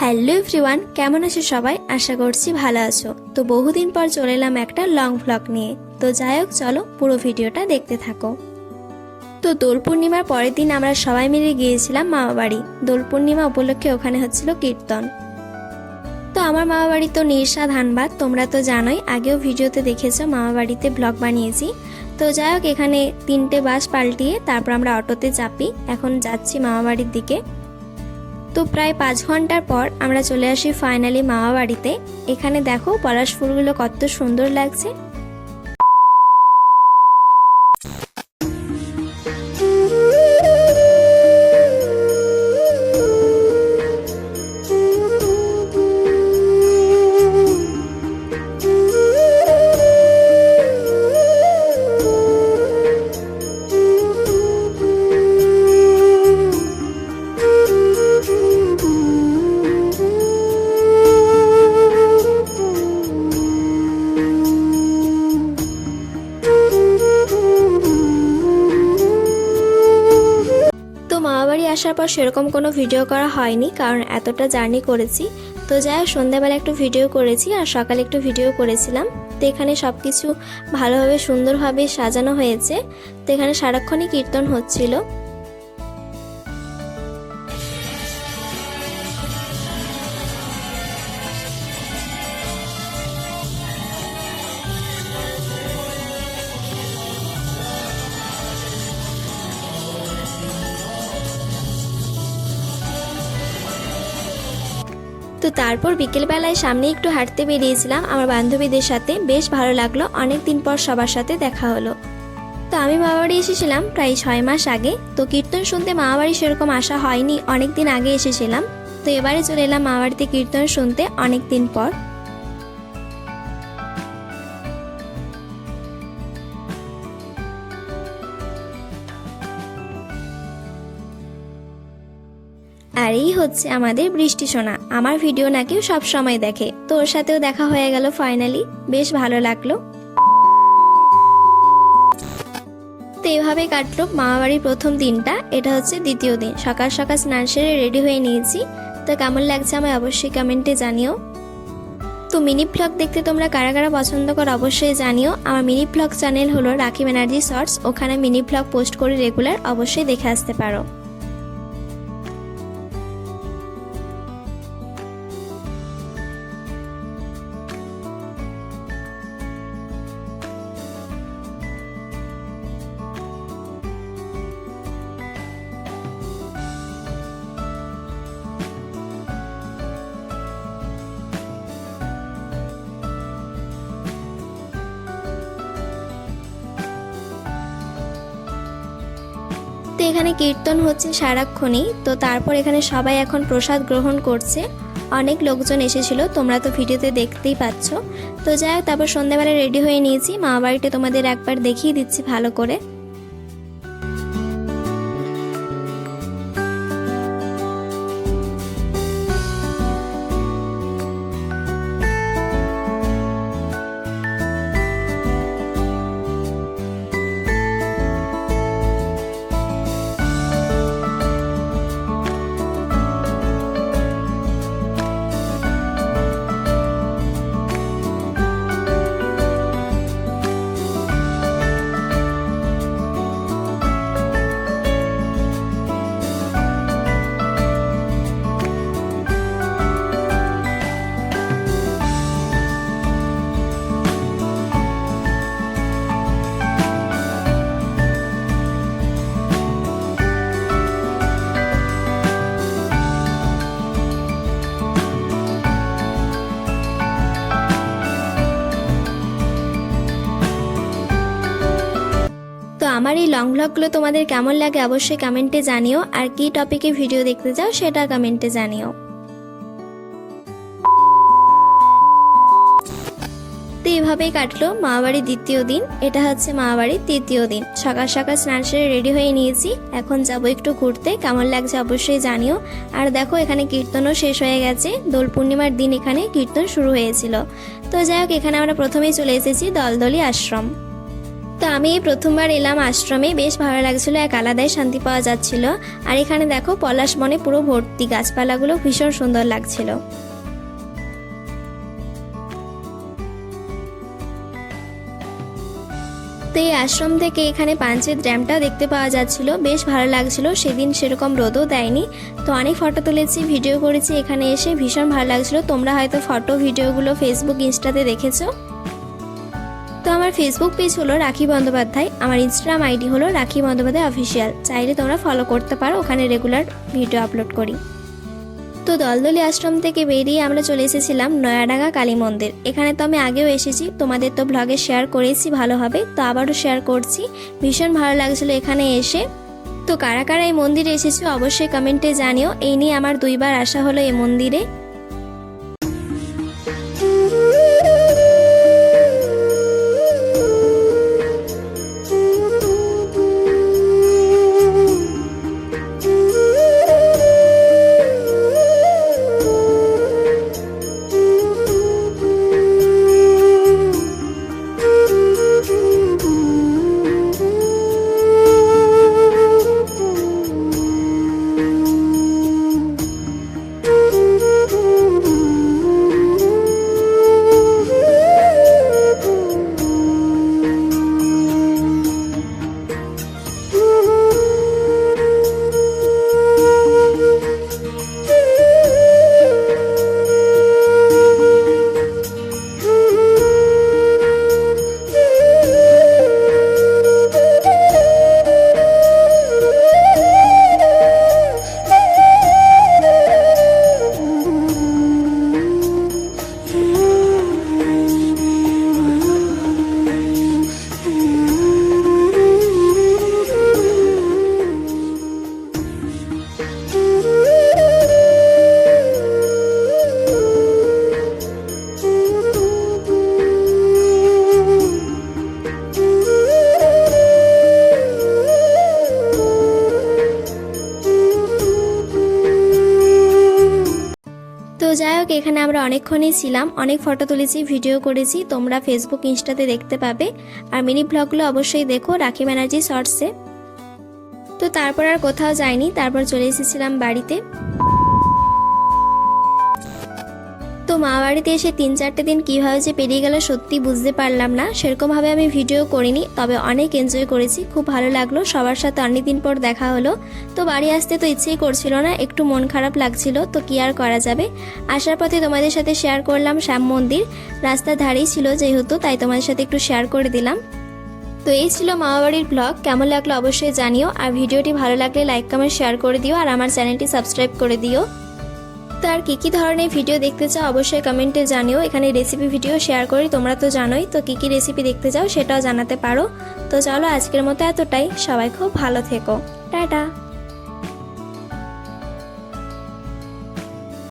Hello everyone, কেমন আছো সবাই? আশা করছি ভালো আছো। তো বহুদিন পর চলে এলাম একটা লং ভ্লগ নিয়ে। তো যাই হোক, চলো পুরো ভিডিওটা দেখতে থাকো। তো দোল পূর্ণিমার পরের দিন আমরা সবাই মিলে গিয়েছিলাম মামা বাড়ি। দোল পূর্ণিমা উপলক্ষে ওখানে হচ্ছিল কীর্তন। তো আমার মামা বাড়ি তো নির্সা ধানবাদ, তোমরা তো জানোই, আগেও ভিডিওতে দেখেছ মামা বাড়িতে ব্লগ বানিয়েছি। তো যাই হোক, এখানে তিনটে বাস পাল্টিয়ে তারপর আমরা অটোতে চাপি, এখন যাচ্ছি মামা বাড়ির দিকে। তো প্রায় পাঁচ ঘণ্টার পর আমরা চলে আসি ফাইনালি মামা বাড়িতে এখানে দেখো পলাশ ফুলগুলো কত সুন্দর লাগছে। পর সেরকম কোনো ভিডিও করা হয়নি, কারণ এতটা জার্নি করেছি। তো যাই হোক, সন্ধ্যাবেলা একটু ভিডিও করেছি আর সকালে একটু ভিডিও করেছিলাম। তো এখানে সব কিছু ভালোভাবে সুন্দরভাবে সাজানো হয়েছে। তো এখানে সারাক্ষণই কীর্তন হচ্ছিল। তো তারপর বিকেলবেলায় সামনে একটু হাঁটতে বেরিয়েছিলাম। আমার বান্ধবীদের সাথে বেশ ভালো লাগল। অনেক দিন পর সবার সাথে দেখা হলো। তো আমি মামাবাড়ি এসেছিলাম প্রায় ছয় মাস আগে। তো কীর্তন শুনতে মামাবাড়ি সেরকম আসা হয়নি। অনেক দিন আগে এসেছিলাম। তো এবারে চলে এলাম মামা বাড়িতে কীর্তন শুনতে অনেক দিন পর। আর এই হচ্ছে আমাদের বৃষ্টি সোনা। আমার ভিডিও নাকিও সব সময় দেখে। তোর সাথেও দেখা হয়ে গেল ফাইনালি বেশ ভালো লাগল। তো এভাবে কাটলো মামাবাড়ির প্রথম দিনটা। এটা হচ্ছে দ্বিতীয় দিন। সকাল সকাল স্নান সেরে রেডি হয়ে নিয়েছি। তো কেমন লাগছে আমায় অবশ্যই কমেন্টে জানিও। তো মিনি ব্লগ দেখতে তোমরা কারা কারা পছন্দ করো অবশ্যই জানিও। আমার মিনি ব্লগ চ্যানেল হলো রাখি ব্যানার্জি শর্টস ওখানে মিনি ব্লগ পোস্ট করি রেগুলার অবশ্যই দেখে আসতে পারো। তো এখানে কীর্তন হচ্ছে সারাক্ষণই। তো তারপর এখানে সবাই এখন প্রসাদ গ্রহণ করছে। অনেক লোকজন এসেছিল, তোমরা তো ভিডিওতে দেখতেই পাচ্ছ। তো যাই হোক, তারপর সন্ধ্যাবেলা রেডি হয়ে নিয়েছি। মা বাড়িতে তোমাদের একবার দেখিয়ে দিচ্ছি ভালো করে। আমার এই লং ভ্লগগুলো তোমাদের কেমন লাগে অবশ্যই কমেন্টে জানিও। আর কি টপিকে ভিডিও দেখতে চাও সেটা কমেন্টে জানিও। তো এভাবেই কাটলো মামাবাড়ির দ্বিতীয় দিন। এটা হচ্ছে মামাবাড়ির তৃতীয় দিন। সকাল সকাল স্নান সেরে রেডি হয়ে নিয়েছি। এখন যাব একটু ঘুরতে। কেমন লাগছে অবশ্যই জানিও। আর দেখো, এখানে কীর্তনও শেষ হয়ে গেছে। দোল পূর্ণিমার দিন এখানে কীর্তন শুরু হয়েছিল। তো যাই হোক, এখানে আমরা প্রথমেই চলে এসেছি দলদলি আশ্রম। তো আমি এই প্রথমবার এলাম আশ্রমে। বেশ ভালো লাগছিল, এক আলাদাই শান্তি পাওয়া যাচ্ছিল। আর এখানে দেখো, পলাশ বনে পুরো ভর্তি, গাছপালাগুলো ভীষণ সুন্দর লাগছিল। তো এই আশ্রম থেকে এখানে পাঞ্চেত ড্যামটাও দেখতে পাওয়া যাচ্ছিল। বেশ ভালো লাগছিল, সেদিন সেরকম রোদও দেয়নি। তো অনেক ফটো তুলেছি, ভিডিও করেছি, এখানে এসে ভীষণ ভালো লাগছিল। তোমরা হয়তো ফটো, ভিডিওগুলো ফেসবুক ইনস্টাতে দেখেছ। তো আমার ফেসবুক পেজ হলো রাখি বন্দ্যোপাধ্যায়। আমার ইনস্টাগ্রাম আইডি হলো রাখি বন্দ্যোপাধ্যায় অফিসিয়াল চাইলে তোমরা ফলো করতে পারো, ওখানে রেগুলার ভিডিও আপলোড করি। তো দলদলি আশ্রম থেকে বেরিয়ে আমরা চলে এসেছিলাম নয়াডাঙ্গা কালী মন্দির। এখানে তো আমি আগেও এসেছি, তোমাদের তো ব্লগে শেয়ার করেছি ভালোভাবে তো আবারও শেয়ার করছি। ভীষণ ভালো লাগছিল এখানে এসে। তো কারা কারা এই মন্দিরে এসেছ অবশ্যই কমেন্টে জানিও। এই নিয়ে আমার দুইবার আসা হলো এই মন্দিরে। তো যাই হোক, এখানে আমরা অনেকক্ষণই ছিলাম। অনেক ফটো তুলেছি, ভিডিও করেছি। তোমরা ফেসবুক ইনস্টাতে দেখতে পাবে। আর মিনি ব্লগগুলো অবশ্যই দেখো রাখি ব্যানার্জি শর্টসে। তো তারপর আর কোথাও যাইনি, তারপর চলে এসেছিলাম বাড়িতে। মা বাড়িতে এসে তিন চারটে দিন কীভাবে যে পেরিয়ে গেল সত্যি বুঝতে পারলাম না। সেরকমভাবে আমি ভিডিও করিনি, তবে অনেক এনজয় করেছি। খুব ভালো লাগল। সবার সাথে অনেক দিন পর দেখা হলো। তো বাড়ি আসতে তো ইচ্ছেই করছিল না, একটু মন খারাপ লাগছিল, তো কি আর করা যাবে? আসার পথে তোমাদের সাথে শেয়ার করলাম শ্যাম মন্দির। রাস্তার ধারেই ছিল যেহেতু, তাই তোমাদের সাথে একটু শেয়ার করে দিলাম। তো এই ছিল মামাবাড়ির ব্লগ কেমন লাগল অবশ্যই জানিও। আর ভিডিওটি ভালো লাগলে লাইক কমেন্ট শেয়ার করে দিও। আর আমার চ্যানেলটি সাবস্ক্রাইব করে দিও। তো আর কী কী ধরনের ভিডিও দেখতে চাও অবশ্যই কমেন্টে জানিও। এখানে রেসিপি ভিডিও শেয়ার করি, তোমরা তো জানোই। তো কী কী রেসিপি দেখতে চাও সেটাও জানাতে পারো। তো চলো আজকের মতো এতটাই। সবাই খুব ভালো থেকো। টাটা।